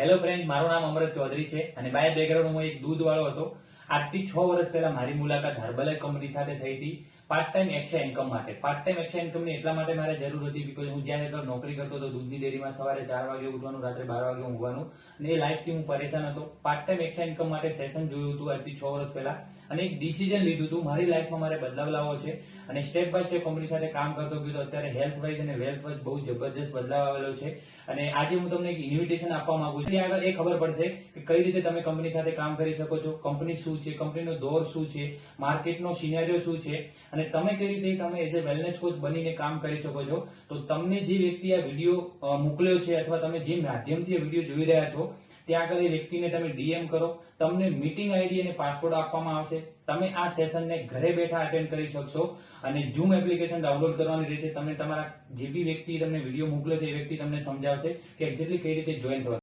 Hello friend મારું નામ અમરત ચૌધરી છે અને બાય બેકગ્રાઉન્ડ હું એક દૂધ વાળો હતો. આજથી છ વર્ષ પહેલા મારી મુલાકાત હર્બલ કંપની સાથે થઈ હતી. પાર્ટ ટાઈમ એક્સ્ટ્રા ઇન્કમ માટે. પાર્ટ ટાઈમ એક્સ્ટ્રા ઇન્કમની એટલા માટે મારે જરૂર હતી બીકોઝ હું જ્યાં નોકરી કરતો હતો દૂધની ડેરીમાં સવારે ચાર વાગે ઉઠવાનું, રાત્રે બાર વાગે ઊંઘવાનું અને એ લાઈફથી હું પરેશાન હતો. પાર્ટ ટાઈમ એક્સ્ટ્રા ઇન્કમ માટે સેશન જોયું હતું આજથી છ વર્ષ પહેલા અને એક ડિસિઝન લીધું હતું. મારી લાઈફમાં મારે બદલાવ લાવવો છે અને સ્ટેપ બાય સ્ટેપ કંપની સાથે કામ કરતો ગયો અત્યારે હેલ્થ વાઇઝ અને વેલ્થ વાઇઝ બહુ જબરજસ્ત બદલાવ આવેલો છે અને આજે હું તમને એક ઇન્વિટેશન આપવા માંગુ છું. આગળ એ ખબર પડશે કે કઈ રીતે તમે કંપની સાથે કામ કરી શકો છો. કંપની શું છે? કંપનીનો દોર શું છે? માર્કેટનો સિનેરિયો શું છે? અને તમે કઈ રીતે તમે એઝ એ વેલનેસ કોચ બનીને કામ કરી શકો છો, તો તમને જે વ્યક્તિ આ વીડિયો મોકલ્યો છે અથવા તમે જે માધ્યમથી આ વીડિયો જોઈ રહ્યા છો, ત્યાં આગળ એ વ્યક્તિને તમે ડીએમ કરો, તમને મીટિંગ આઈડી અને પાસવર્ડ આપવામાં આવશે, તમે આ સેશનને ઘરે બેઠા અટેન્ડ કરી શકશો, અને ઝૂમ એપ્લિકેશન ડાઉનલોડ કરવાની રહેશે તમે તમારા જે બી વ્યક્તિ તમને વીડિયો મોકલ્યો છે, એ વ્યક્તિ તમને સમજાવશે કે એક્ઝેક્ટલી કઈ રીતે જોઈન થવા